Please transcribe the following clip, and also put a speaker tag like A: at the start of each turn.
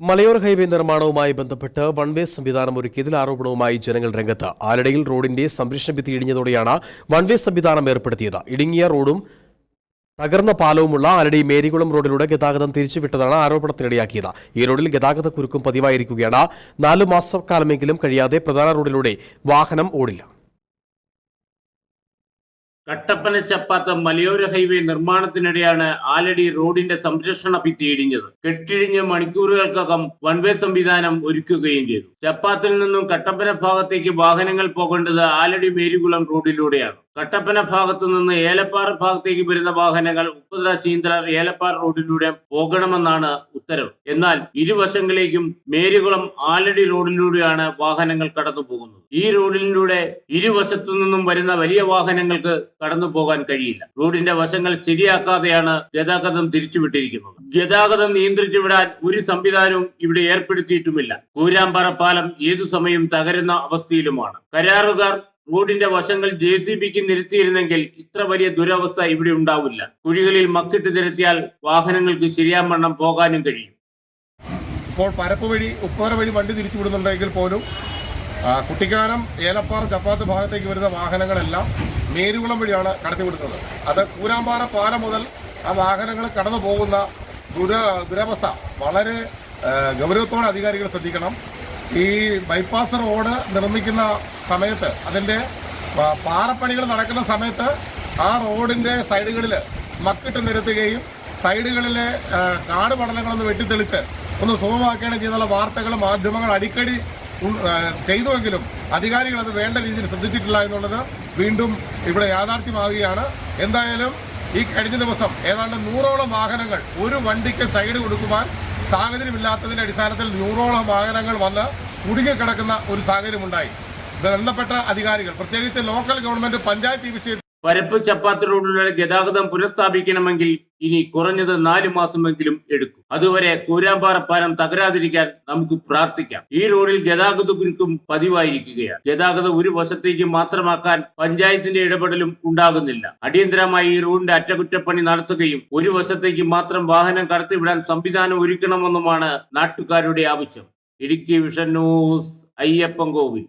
A: മലയോര ഹൈവേ നിർമ്മാണവുമായി ബന്ധപ്പെട്ട് വൺ വേ സംവിധാനം ഒരുക്കിയതിൽ ആരോപണവുമായി ജനങ്ങൾ രംഗത്ത്. ആലടയിൽ റോഡിന്റെ സംരക്ഷണ ഭിത്തി ഇടിഞ്ഞതോടെയാണ് വൺ വേ സംവിധാനം ഏർപ്പെടുത്തിയത്. ഇടുങ്ങിയ റോഡും തകർന്ന പാലവുമുള്ള ആലടി മേരികുളം റോഡിലൂടെ ഗതാഗതം തിരിച്ചുവിട്ടതാണ് ആരോപണത്തിനിടയാക്കിയത്. ഈ റോഡിൽ ഗതാഗത കുരുക്കും പതിവായിരിക്കുകയാണ്. നാലു മാസക്കാലമെങ്കിലും കഴിയാതെ പ്രധാന റോഡിലൂടെ വാഹനം ഓടില്ല.
B: കട്ടപ്പന ചപ്പാത്ത മലയോര ഹൈവേ നിർമ്മാണത്തിനിടെയാണ് ആലടി റോഡിന്റെ സംരക്ഷണ ഭിത്തി ഇടിഞ്ഞത്. കെട്ടിഴിഞ്ഞ് മണിക്കൂറുകൾക്കകം വൺ വേ സംവിധാനം ഒരുക്കുകയും ചെയ്തു. ചപ്പാത്തിൽ നിന്നും കട്ടപ്പന ഭാഗത്തേക്ക് വാഹനങ്ങൾ പോകേണ്ടത് ആലടി മേരികുളം റോഡിലൂടെയാണ്. കട്ടപ്പന ഭാഗത്തു നിന്ന് ഏലപ്പാറ ഭാഗത്തേക്ക് വരുന്ന വാഹനങ്ങൾ ഉപ്പുതറ ചീന്തല ഏലപ്പാറ റോഡിലൂടെ പോകണമെന്നാണ് ഉത്തരവ്. എന്നാൽ ഇരുവശങ്ങളിലേക്കും മേരികുളം ആലടി റോഡിലൂടെയാണ് വാഹനങ്ങൾ കടന്നു പോകുന്നത്. ഈ റോഡിലൂടെ ഇരുവശത്തു നിന്നും വരുന്ന വലിയ വാഹനങ്ങൾക്ക് കടന്നു പോകാൻ കഴിയില്ല. റോഡിന്റെ വശങ്ങൾ ശരിയാക്കാതെയാണ് ഗതാഗതം തിരിച്ചുവിട്ടിരിക്കുന്നത്. ഗതാഗതം നിയന്ത്രിച്ചു വിടാൻ ഒരു സംവിധാനവും ഇവിടെ ഏർപ്പെടുത്തിയിട്ടുമില്ല. കൂരാമ്പാറ പാലം ഏതു സമയം തകരുന്ന അവസ്ഥയിലുമാണ്. കരാറുകാർ റോഡിന്റെ വശങ്ങൾ ജെ സി ബിക്ക് നിരത്തിയിരുന്നെങ്കിൽ ഇത്ര വലിയ ദുരവസ്ഥ ഇവിടെ ഉണ്ടാവില്ല. കുഴികളിൽ മക്കിട്ട് നിരത്തിയാൽ വാഹനങ്ങൾക്ക് ശരിയാവണ്ണം പോകാനും കഴിയും.
C: ഇപ്പോൾ പരപ്പ് വഴി ഉപ്പുവര വഴി വണ്ടി തിരിച്ചു വിടുന്നുണ്ടെങ്കിൽ പോലും കുട്ടിക്കാനം ഏലപ്പാറ ചപ്പാത്ത് ഭാഗത്തേക്ക് വരുന്ന വാഹനങ്ങളെല്ലാം മേരുകുളം വഴിയാണ് കടത്തിവിടുന്നത് അത് കൂരാമ്പാറ പാലം മുതൽ ആ വാഹനങ്ങൾ കടന്നു പോകുന്ന ദുര ദുരവസ്ഥ വളരെ ഗൗരവത്തോടെ അധികാരികൾ ശ്രദ്ധിക്കണം. ഈ ബൈപ്പാസ് റോഡ് നിർമ്മിക്കുന്ന സമയത്ത് അതിന്റെ പാറപ്പണികൾ നടക്കുന്ന സമയത്ത് ആ റോഡിന്റെ സൈഡുകളിൽ മക്കിട്ട് നിരത്തുകയും സൈഡുകളിലെ കാട് പടലങ്ങളൊന്ന് വെട്ടിത്തെളിച്ച് ഒന്ന് സുഗമമാക്കുകയാണ് ചെയ്യുന്നുള്ള വാർത്തകൾ മാധ്യമങ്ങൾ അടിക്കടി ചെയ്തുവെങ്കിലും അധികാരികൾ അത് വേണ്ട രീതിയിൽ ശ്രദ്ധിച്ചിട്ടില്ല എന്നുള്ളത് വീണ്ടും ഇവിടെ യാഥാർത്ഥ്യമാവുകയാണ്. എന്തായാലും ഈ കഴിഞ്ഞ ദിവസം ഏതാണ്ട് നൂറോളം വാഹനങ്ങൾ ഒരു വണ്ടിക്ക് സൈഡ് കൊടുക്കുവാൻ സാഹചര്യമില്ലാത്തതിന്റെ അടിസ്ഥാനത്തിൽ നൂറോളം വാഹനങ്ങൾ വന്ന് കുടുങ്ങിക്കിടക്കുന്ന ഒരു സാഹചര്യമുണ്ടായി. ബന്ധപ്പെട്ട അധികാരികൾ പ്രത്യേകിച്ച് ലോക്കൽ ഗവൺമെന്റ് പഞ്ചായത്ത് ഈ വിഷയത്തിൽ
B: പരപ്പ് ചപ്പാത്ത് റോഡിലുള്ള ഗതാഗതം പുനഃസ്ഥാപിക്കണമെങ്കിൽ ഇനി കുറഞ്ഞത് നാല് മാസമെങ്കിലും എടുക്കും. അതുവരെ കൂരാമ്പാറ പാലം തകരാതിരിക്കാൻ നമുക്ക് പ്രാർത്ഥിക്കാം. ഈ റോഡിൽ ഗതാഗത കുരുക്കും പതിവായിരിക്കുകയാണ്. ഗതാഗതം ഒരു വശത്തേക്ക് മാത്രമാക്കാൻ പഞ്ചായത്തിന്റെ ഇടപെടലും ഉണ്ടാകുന്നില്ല. അടിയന്തരമായി ഈ റോഡിന്റെ അറ്റകുറ്റപ്പണി നടത്തുകയും ഒരു വശത്തേക്ക് മാത്രം വാഹനം കടത്തിവിടാൻ സംവിധാനം ഒരുക്കണമെന്നുമാണ് നാട്ടുകാരുടെ ആവശ്യം. Idukki vision news Ayyappan Kovil.